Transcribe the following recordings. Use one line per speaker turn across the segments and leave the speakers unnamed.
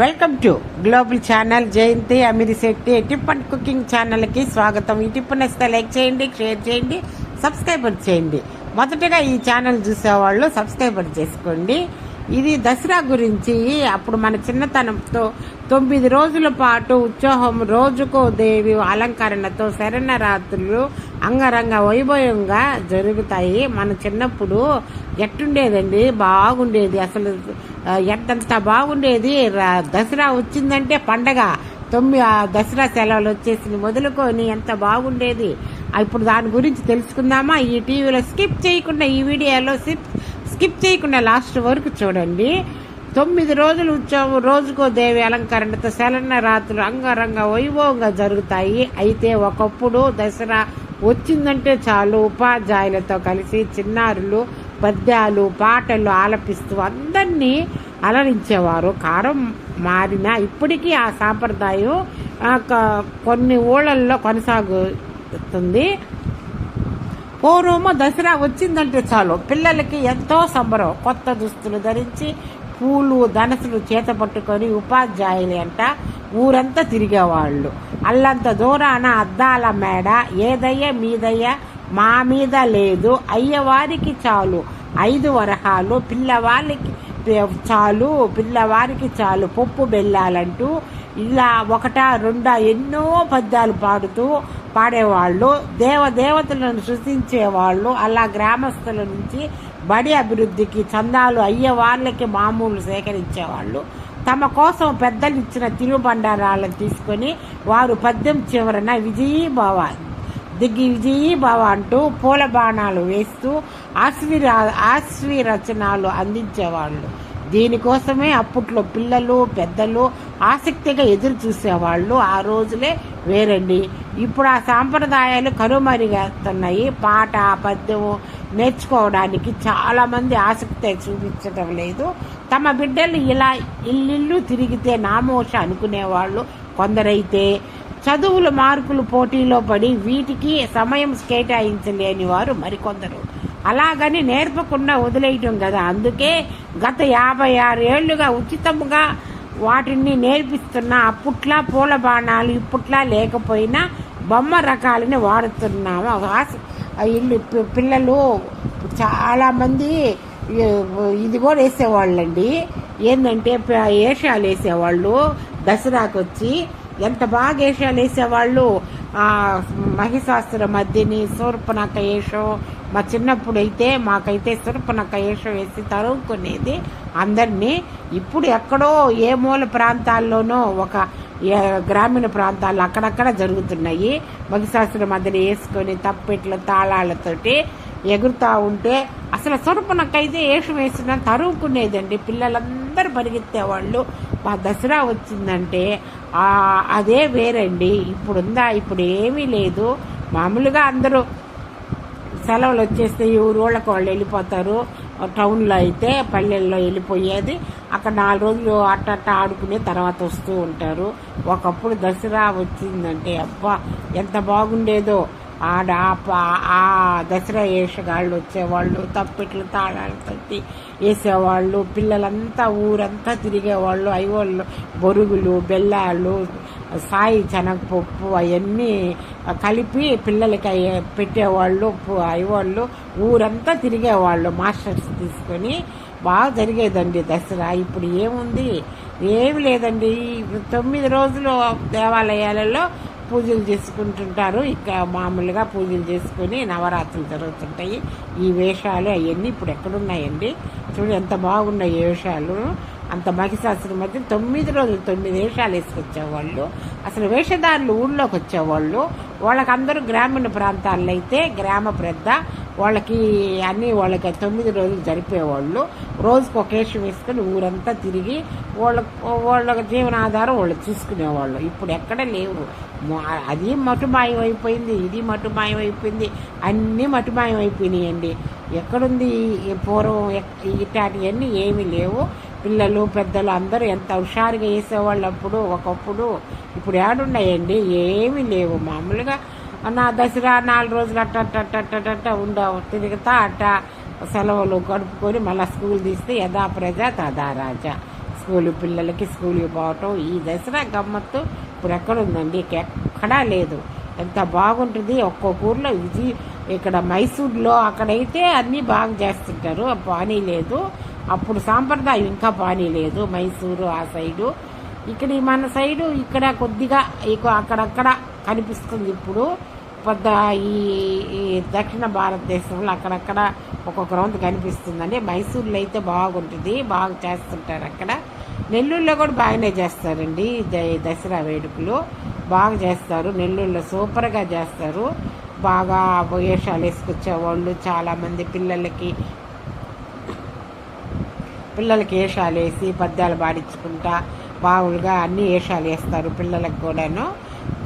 Welcome to global channel Jayanthi అమిరి Shetty. Tiffin cooking ఛానల్కి స్వాగతం. ఈ టిఫన్ వస్తే లైక్ చేయండి షేర్ చేయండి సబ్స్క్రైబర్ చేయండి. మొదటగా ఈ ఛానల్ చూసేవాళ్ళు సబ్స్క్రైబర్ చేసుకోండి. ఇది దసరా గురించి. అప్పుడు మన చిన్నతనంతో తొమ్మిది రోజుల పాటు ఉత్సాహం రోజుకో దేవి అలంకరణతో శరణరాత్రులు అంగరంగ వైభవంగా జరుగుతాయి. మన చిన్నప్పుడు ఎట్టుండేదండి? బాగుండేది. అసలు ఎంతంత బాగుండేది? దసరా వచ్చిందంటే పండగ. తొమ్మిది ఆ దసరా సెలవులు వచ్చేసి మొదలుకొని ఎంత బాగుండేది? ఇప్పుడు దాని గురించి తెలుసుకుందామా? ఈ టీవీలో స్కిప్ చేయకుండా ఈ వీడియోలో స్కిప్ స్కిప్ చేయకుండా లాస్ట్ వరకు చూడండి. తొమ్మిది రోజులు ఉత్సవం రోజుకో దేవి అలంకరణతో శలన రాత్రులు అంగరంగ వైభవంగా జరుగుతాయి. అయితే ఒకప్పుడు దసరా వచ్చిందంటే చాలు ఉపాధ్యాయులతో కలిసి చిన్నారులు పద్యాలు పాటలు ఆలపిస్తూ అందరినీ అలరించేవారు. కారం మారిన ఇప్పటికీ ఆ సాంప్రదాయం కొన్ని ఊళ్ళల్లో కొనసాగుతుంది. పూర్వము దసరా వచ్చిందంటే చాలు పిల్లలకి ఎంతో సంబరం. కొత్త దుస్తులు ధరించి పూలు ధనసులు చేత పట్టుకొని ఉపాధ్యాయులు అంట. ఊరంతా తిరిగేవాళ్ళు. అల్లంత దూరాన అద్దాల మేడ ఏదయ్య మీదయ్య మా మీద లేదు. అయ్యవారికి చాలు. ఐదు వరహాలు పిల్లవాళ్ళకి చాలు. పిల్లవారికి చాలు. పప్పు బెల్లాలంటూ ఇలా ఒకట రెండా ఎన్నో పద్యాలు పాడుతూ పాడేవాళ్ళు దేవదేవతలను సృష్టించేవాళ్ళు అలా గ్రామస్తుల నుంచి బడి అభివృద్ధికి చందాలు అయ్యే వాళ్ళకి మామూలు సేకరించేవాళ్ళు. తమ కోసం పెద్దలు ఇచ్చిన తిరుబండారాలను తీసుకొని వారు పద్యం చివరన విజయీభవ దిగ్గి విజయీభవ అంటూ పూల బాణాలు వేస్తూ ఆశ్వీర ఆశ్వీరచనాలు అందించేవాళ్ళు. దీనికోసమే అప్పట్లో పిల్లలు పెద్దలు ఆసక్తిగా ఎదురు చూసేవాళ్ళు ఆ రోజులే వేరండి. ఇప్పుడు ఆ సాంప్రదాయాలు కనుమరుగేస్తున్నాయి. పాట పద్యము నేర్చుకోవడానికి చాలామంది ఆసక్తి చూపించడం లేదు. తమ బిడ్డలు ఇలా ఇల్లిల్లు తిరిగితే నామోష అనుకునేవాళ్ళు కొందరైతే చదువుల మార్కులు పోటీలో పడి వీటికి సమయం కేటాయించలేని వారు మరికొందరు. అలాగని నేర్పకుండా వదిలేయటం కదా. అందుకే గత యాభై ఆరు ఏళ్ళుగా ఉచితంగా వాటిని నేర్పిస్తున్న అప్పట్లా పూల బాణాలు ఇప్పట్లా లేకపోయినా బొమ్మ రకాలని వాడుతున్నాము. ఇల్లు పిల్లలు చాలామంది ఇది కూడా వేసేవాళ్ళండి. ఏంటంటే ఏషాలు వేసేవాళ్ళు. దసరాకు వచ్చి ఎంత బాగా వేషాలు వేసేవాళ్ళు. ఆ మధ్యని సూర్పనక వేషం. మా చిన్నప్పుడు అయితే మాకైతే సూర్పనక వేషం వేసి తరువుకునేది అందరినీ. ఇప్పుడు ఎక్కడో ఏ మూల ప్రాంతాల్లోనో ఒక గ్రామీణ ప్రాంతాల్లో అక్కడక్కడ జరుగుతున్నాయి. మహిశాస్త్ర మధ్యలో వేసుకొని తప్పెట్ల తాళాలతోటి ఎగురుతూ ఉంటే అసలు సొరపునకైతే వేషం వేసిన తరువుకునేదండి. పిల్లలందరూ పరిగెత్తేవాళ్ళు. మా దసరా వచ్చిందంటే అదే వేరండి. ఇప్పుడుందా? ఇప్పుడు ఏమీ లేదు. మామూలుగా అందరూ సెలవులు వచ్చేస్తే ఈ ఊరోళ్ళకి వాళ్ళు వెళ్ళిపోతారు. టౌన్లో అయితే పల్లెల్లో వెళ్ళిపోయేది. అక్కడ నాలుగు రోజులు అట్ట అట్ట ఆడుకునే తర్వాత వస్తూ ఉంటారు. ఒకప్పుడు దసరా వచ్చిందంటే అబ్బా ఎంత బాగుండేదో. ఆడ ఆ దసరా వేషగాళ్ళు వచ్చేవాళ్ళు తప్పెట్లు తాళాలు తట్టి వేసేవాళ్ళు పిల్లలంతా ఊరంతా తిరిగేవాళ్ళు అయ్యోళ్ళు బొరుగులు బెల్లాలు సాయి శనగపప్పు అవన్నీ కలిపి పిల్లలకి అయ్యే- పెట్టేవాళ్ళు అయ్యేవాళ్ళు ఊరంతా తిరిగేవాళ్ళు మాస్టర్స్ తీసుకొని. బాగా జరిగేదండి దసరా. ఇప్పుడు ఏముంది? ఏమి లేదండి. తొమ్మిది రోజులు దేవాలయాలలో పూజలు చేసుకుంటుంటారు. ఇక మామూలుగా పూజలు చేసుకుని నవరాత్రులు జరుగుతుంటాయి. ఈ వేషాలు అవన్నీ ఇప్పుడు ఎక్కడున్నాయండి? చూడు ఎంత బాగున్నాయి ఈ వేషాలు. అంత మహిషాసుని మధ్య తొమ్మిది రోజులు తొమ్మిది వేషాలు వేసుకొచ్చేవాళ్ళు. అసలు వేషధారులు ఊళ్ళోకి వచ్చేవాళ్ళు. వాళ్ళకందరూ గ్రామీణ ప్రాంతాల్లో అయితే గ్రామ పెద్ద వాళ్ళకి అన్నీ వాళ్ళకి తొమ్మిది రోజులు జరిపేవాళ్ళు. రోజుకు ఒక వేషం వేసుకొని ఊరంతా తిరిగి వాళ్ళ వాళ్ళ జీవనాధారం వాళ్ళు చూసుకునేవాళ్ళు. ఇప్పుడు ఎక్కడ లేవు. అది మటుమాయం అయిపోయింది ఇది మటుమాయం అయిపోయింది అన్నీ మటుమాయం అయిపోయినాయండి ఎక్కడుంది పూర్వం ఇట్లాంటివన్నీ ఏమీ లేవు. పిల్లలు పెద్దలు అందరూ ఎంత హుషారుగా వేసేవాళ్ళు అప్పుడు ఒకప్పుడు ఇప్పుడు ఏడున్నాయండి ఏమీ లేవు. మామూలుగా నా దసరా నాలుగు రోజులు అట్ట అట్ట అట్ట అట్ట ఉండ తిరుగుతా అట్ట సెలవులు గడుపుకొని మళ్ళీ స్కూల్ తీస్తే యథా ప్రజ తదా రాజా. స్కూల్ పిల్లలకి స్కూల్కి పోవటం ఈ దసరా గమ్మత్తు ఇప్పుడు ఎక్కడుందండి? ఎక్కడా లేదు. ఎంత బాగుంటుంది. ఒక్కొక్క ఊర్లో ఇది ఇక్కడ మైసూర్లో అక్కడైతే అన్నీ బాగా చేస్తుంటారు. పానీ లేదు. అప్పుడు సాంప్రదాయం ఇంకా పానీ లేదు మైసూరు ఆ సైడు. ఇక్కడ మన సైడు ఇక్కడ కొద్దిగా అక్కడక్కడ కనిపిస్తుంది ఇప్పుడు. పెద్ద ఈ ఈ దక్షిణ భారతదేశంలో అక్కడక్కడ ఒక గ్రౌండ్ కనిపిస్తుందండి. మైసూర్లో అయితే బాగుంటుంది బాగా చేస్తుంటారు అక్కడ. నెల్లూరులో కూడా బాగానే చేస్తారండి ద- దసరా వేడుకలు. బాగా చేస్తారు నెల్లూరులో సూపర్గా చేస్తారు. బాగా వేషాలు వేసుకొచ్చేవాళ్ళు చాలామంది పిల్లలకి పిల్లలకి వేషాలు వేసి పద్యాలు పాడించుకుంటా బావులుగా అన్ని వేషాలు వేస్తారు పిల్లలకు కూడాను.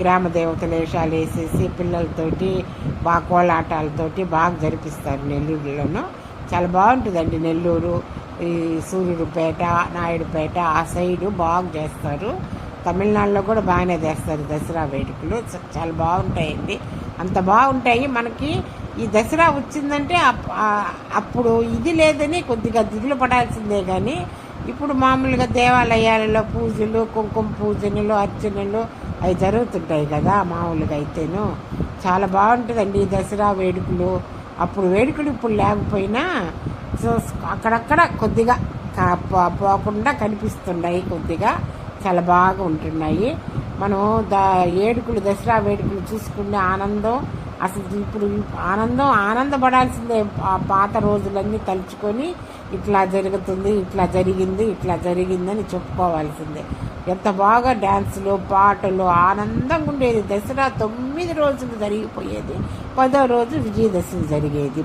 గ్రామ దేవతలు వేషాలు వేసేసి పిల్లలతోటి బాగా కోలాటాలతోటి బాగా జరిపిస్తారు నెల్లూరులోనూ. చాలా బాగుంటుందండి నెల్లూరు ఈ సూర్యుడుపేట నాయుడుపేట ఆ సైడు బాగా చేస్తారు. తమిళనాడులో కూడా బాగానే చేస్తారు దసరా వేడుకలు. చాలా బాగుంటాయండి. అంత బాగుంటాయి మనకి. ఈ దసరా వచ్చిందంటే అప్- అప్పుడు ఇది లేదని కొద్దిగా దిగులు పడాల్సిందే కానీ ఇప్పుడు మామూలుగా దేవాలయాలలో పూజలు కుంకుమ పూజనలు అర్చనలు అవి జరుగుతుంటాయి కదా మామూలుగా అయితేను. చాలా బాగుంటుందండి ఈ దసరా వేడుకలు. అప్పుడు వేడుకలు ఇప్పుడు లేకపోయినా సో అక్కడక్కడ కొద్దిగా పో- పోకుండా కనిపిస్తున్నాయి కొద్దిగా. చాలా బాగా ఉంటున్నాయి. మనం దా ఏడుకులు దసరా వేడుకలు చూసుకునే ఆనందం అసలు ఇప్పుడు ఆనందం ఆనందపడాల్సిందే ఆ పాత రోజులన్నీ తలుచుకొని ఇట్లా జరుగుతుంది ఇట్లా జరిగింది ఇట్లా జరిగిందని చెప్పుకోవాల్సిందే. ఎంత బాగా డ్యాన్సులు పాటలు ఆనందంగా ఉండేది. దసరా తొమ్మిది రోజులు జరిగిపోయేది. పదో రోజు విజయదశమి జరిగేది.